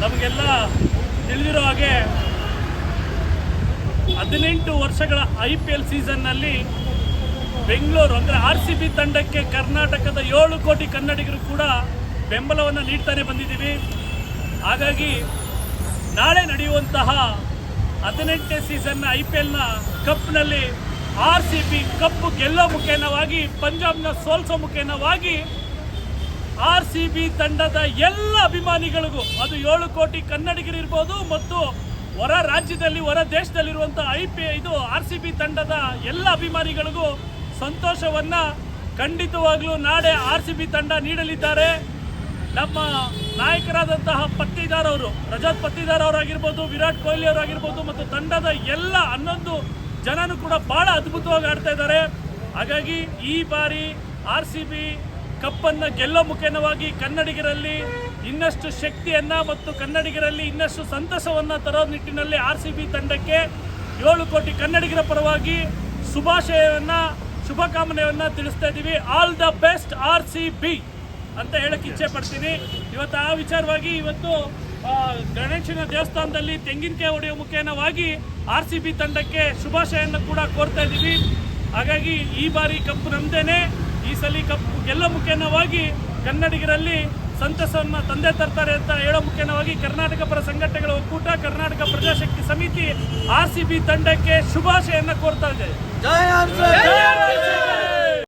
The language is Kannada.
ನಮಗೆಲ್ಲ ತಿಳಿದಿರೋ ಹಾಗೆ ಹದಿನೆಂಟು ವರ್ಷಗಳ ಐ ಪಿ ಎಲ್ ಸೀಸನ್ನಲ್ಲಿ ಬೆಂಗಳೂರು, ಅಂದರೆ ಆರ್ ಸಿ ಬಿ ತಂಡಕ್ಕೆ ಕರ್ನಾಟಕದ ಏಳು ಕೋಟಿ ಕನ್ನಡಿಗರು ಕೂಡ ಬೆಂಬಲವನ್ನು ನೀಡ್ತಾನೆ ಬಂದಿದ್ದೀವಿ. ಹಾಗಾಗಿ ನಾಳೆ ನಡೆಯುವಂತಹ ಹದಿನೆಂಟನೇ ಸೀಸನ್ನ ಐ ಪಿ ಎಲ್ನ ಕಪ್ನಲ್ಲಿ ಆರ್ ಸಿ ಬಿ ಕಪ್ ಗೆಲ್ಲೋ ಮುಖೇನವಾಗಿ, ಪಂಜಾಬ್ನ ಸೋಲ್ಸೋ ಮುಖೇನವಾಗಿ ಸಿ ಬಿ ತಂಡದ ಎಲ್ಲ ಅಭಿಮಾನಿಗಳಿಗೂ ಅದು ಏಳು ಕೋಟಿ ಕನ್ನಡಿಗರಿರ್ಬೋದು ಮತ್ತು ಹೊರ ರಾಜ್ಯದಲ್ಲಿ, ಹೊರ ದೇಶದಲ್ಲಿರುವಂಥ ಐ ಪಿ ಇದು ಆರ್ ಸಿ ಬಿ ತಂಡದ ಎಲ್ಲ ಅಭಿಮಾನಿಗಳಿಗೂ ಸಂತೋಷವನ್ನ ಖಂಡಿತವಾಗ್ಲೂ ನಾಳೆ ಆರ್ ಸಿ ಬಿ ತಂಡ ನೀಡಲಿದ್ದಾರೆ. ನಮ್ಮ ನಾಯಕರಾದಂತಹ ಪತ್ತಿದಾರ್ ಅವರು, ರಜತ್ ಪತ್ತಿದಾರ್ ಅವರಾಗಿರ್ಬೋದು, ವಿರಾಟ್ ಕೊಹ್ಲಿ ಅವರಾಗಿರ್ಬೋದು ಮತ್ತು ತಂಡದ ಎಲ್ಲ ಹನ್ನೊಂದು ಜನನು ಕೂಡ ಬಹಳ ಅದ್ಭುತವಾಗಿ ಆಡ್ತಾ ಇದ್ದಾರೆ. ಹಾಗಾಗಿ ಈ ಬಾರಿ ಆರ್ ಸಿ ಬಿ ಕಪ್ಪನ್ನು ಗೆಲ್ಲೋ ಮುಖೇನವಾಗಿ ಕನ್ನಡಿಗರಲ್ಲಿ ಇನ್ನಷ್ಟು ಶಕ್ತಿಯನ್ನ ಮತ್ತು ಕನ್ನಡಿಗರಲ್ಲಿ ಇನ್ನಷ್ಟು ಸಂತಸವನ್ನ ತರೋ ನಿಟ್ಟಿನಲ್ಲಿ ಆರ್ ಸಿ ಬಿ ತಂಡಕ್ಕೆ ಏಳು ಕೋಟಿ ಕನ್ನಡಿಗರ ಪರವಾಗಿ ಶುಭಾಶಯವನ್ನ, ಶುಭಕಾಮನೆಯನ್ನು ತಿಳಿಸ್ತಾ ಇದ್ದೀವಿ all the best R C B ಅಂತ ಹೇಳಕ್ಕೆ ಇಚ್ಛೆ ಪಡ್ತೀನಿ. ಇವತ್ತು ಆ ವಿಚಾರವಾಗಿ ಇವತ್ತು ಗಣೇಶನ ದೇವಸ್ಥಾನದಲ್ಲಿ ತೆಂಗಿನಕಾಯಿ ಹೊಡೆಯುವ ಮುಖೇನವಾಗಿ ಆರ್ ಸಿ ಬಿ ತಂಡಕ್ಕೆ ಶುಭಾಶಯನ ಕೂಡ ಕೋರ್ತಾ ಇದ್ದೀವಿ ಹಾಗಾಗಿ ಈ ಬಾರಿ ಕಪ್ ನಮ್ದೇನೆ. ಈ ಸಲ ಕಪ್ ಎಲ್ಲ ಮುಖೇನವಾಗಿ ಕನ್ನಡಿಗರಲ್ಲಿ ಸಂತಸವನ್ನು ತಂದೆ ತರ್ತಾರೆ ಅಂತ ಹೇಳೋ ಮುಖೇನವಾಗಿ ಕರ್ನಾಟಕ ಪರ ಸಂಘಟನೆಗಳ ಒಕ್ಕೂಟ ಕರ್ನಾಟಕ ಪ್ರಜಾಶಕ್ತಿ ಸಮಿತಿ ಆರ್ ಸಿ ಬಿ ತಂಡಕ್ಕೆ ಶುಭಾಶಯನ್ನ ಕೋರ್ತಾ ಇದೆ!